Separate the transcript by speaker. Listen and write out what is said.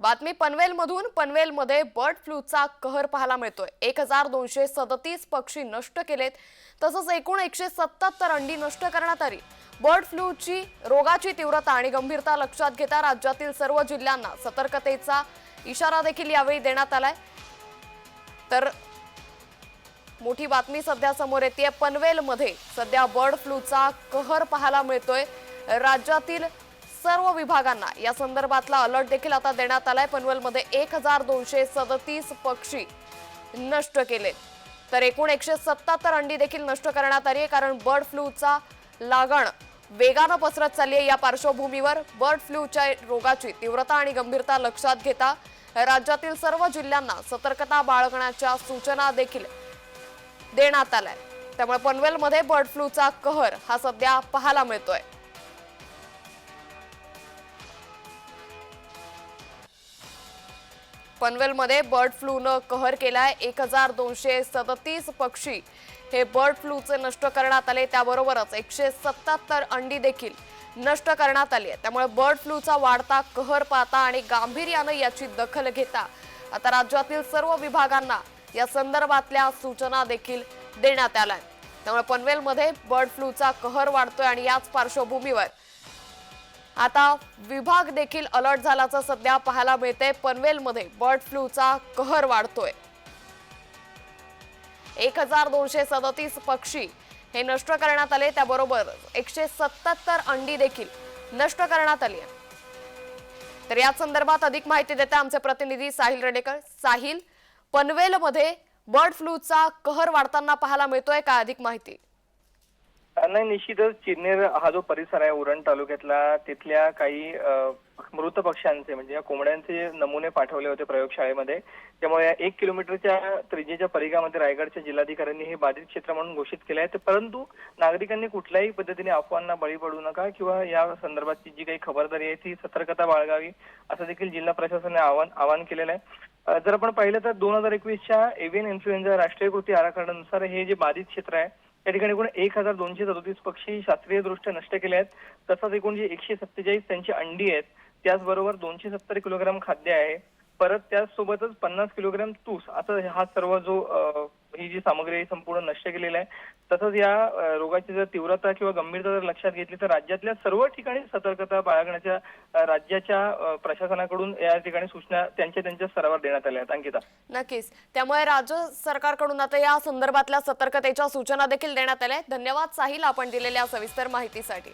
Speaker 1: बातमी पनवेलमधून. पनवेलमध्ये बर्ड फ्लूचा कहर पाहायला मिळतोय. एक हजार दोनशे सदतीस पक्षी नष्ट केलेत. तसंच एकूण एकशे सत्याहत्तर अंडी नष्ट करण्यात आली. बर्ड फ्लूची रोगाची तीव्रता आणि गंभीरता लक्षात घेता राज्यातील सर्व जिल्ह्यांना सतर्कतेचा इशारा देखील यावेळी देण्यात आलाय. तर मोठी बातमी सध्या समोर येते पनवेलमध्ये सध्या बर्ड फ्लूचा कहर पाहायला मिळतोय. राज्यातील सर्व विभागांना या संदर्भातला अलर्ट देखील आता देण्यात आलाय. पनवेलमध्ये एक हजार दोनशे सदतीस पक्षी नष्ट केले. तर एकूण एकशे सत्याहत्तर अंडी देखील नष्ट करण्यात आली आहे कारण बर्ड फ्लूचा लागण वेगानं पसरत चालली आहे या पार्श्वभूमीवर. बर्ड फ्लूच्या रोगाची तीव्रता आणि गंभीरता लक्षात घेता राज्यातील सर्व जिल्ह्यांना सतर्कता बाळगण्याच्या सूचना देखील देण्यात आल्या त्यामुळे पनवेलमध्ये बर्ड फ्लूचा कहर हा सध्या पाहायला मिळतोय. पनवेलमध्ये बर्ड फ्लूनं कहर केलाय. एक हजार दोनशे सदतीस पक्षी हे बर्ड फ्लूचे नष्ट करण्यात आले. त्याबरोबरच एकशे सत्याहत्तर अंडी देखील नष्ट करण्यात आली आहे त्यामुळे बर्ड फ्लूचा वाढता कहर पाहता आणि गांभीर्यानं याची दखल घेता आता राज्यातील सर्व विभागांना या संदर्भातल्या सूचना देखील देण्यात आल्या त्यामुळे पनवेलमध्ये बर्ड फ्लूचा कहर वाढतोय आणि याच पार्श्वभूमीवर आता विभाग देखील अलर्ट झाल्याचं सध्या पाहायला मिळते पनवेलमध्ये बर्ड फ्लूचा कहर वाढतोय. एक हजार दोनशे सदतीस पक्षी हे नष्ट करण्यात आले. त्याबरोबर एकशे सत्याहत्तर अंडी देखील नष्ट करण्यात आली आहे तर या संदर्भात अधिक माहिती देते आमचे प्रतिनिधी साहिल रेडेकर. साहिल पनवेलमध्ये बर्ड फ्लूचा कहर वाढताना पाहायला मिळतोय का अधिक माहिती?
Speaker 2: नाही निश्चितच चिरनेर हा जो परिसर आहे उरण तालुक्यातला तिथल्या काही मृत पक्ष्यांचे म्हणजे या कोंबड्यांचे नमुने पाठवले होते प्रयोगशाळेमध्ये. त्यामुळे या एक किलोमीटरच्या त्रिजेच्या परिघामध्ये रायगडच्या जिल्हाधिकाऱ्यांनी हे बाधित क्षेत्र म्हणून घोषित केले आहे. परंतु नागरिकांनी कुठल्याही पद्धतीने अफवांना बळी पडू नका किंवा या संदर्भातची जी काही खबरदारी आहे ती सतर्कता बाळगावी असं देखील जिल्हा प्रशासनाने आवाहन आवाहन केलेलं आहे. जर आपण पाहिलं तर दोन हजार एकवीसच्या एव्हियन इन्फ्लुएन्झा राष्ट्रीय कृती आराखड्यानुसार हे जे बाधित क्षेत्र आहे या ठिकाणी एकूण एक हजार दोनशे सदोतीस पक्षी शास्त्रीयदृष्ट्या नष्ट केले आहेत. तसंच एकूण जे एकशे सत्तेचाळीस त्यांची अंडी आहेत त्याचबरोबर दोनशे सत्तर किलोग्राम खाद्य आहे. परत त्याचसोबतच पन्नास किलोग्राम तूस असं हा सर्व जो ही जी सामग्री आहे संपूर्ण नष्ट केलेली आहे. तसंच या रोगाची जर तीव्रता किंवा गंभीरता जर लक्षात घेतली तर राज्यातल्या सर्व ठिकाणी सतर्कता बाळगण्याच्या राज्याच्या प्रशासनाकडून या ठिकाणी सूचना त्यांच्या त्यांच्या स्तरावर देण्यात आल्या आहेत. अंकिता.
Speaker 1: नक्कीच. त्यामुळे राज्य सरकारकडून आता या संदर्भातल्या सतर्कतेच्या सूचना देखील देण्यात आल्या आहेत. धन्यवाद साहिल आपण दिलेल्या सविस्तर माहितीसाठी.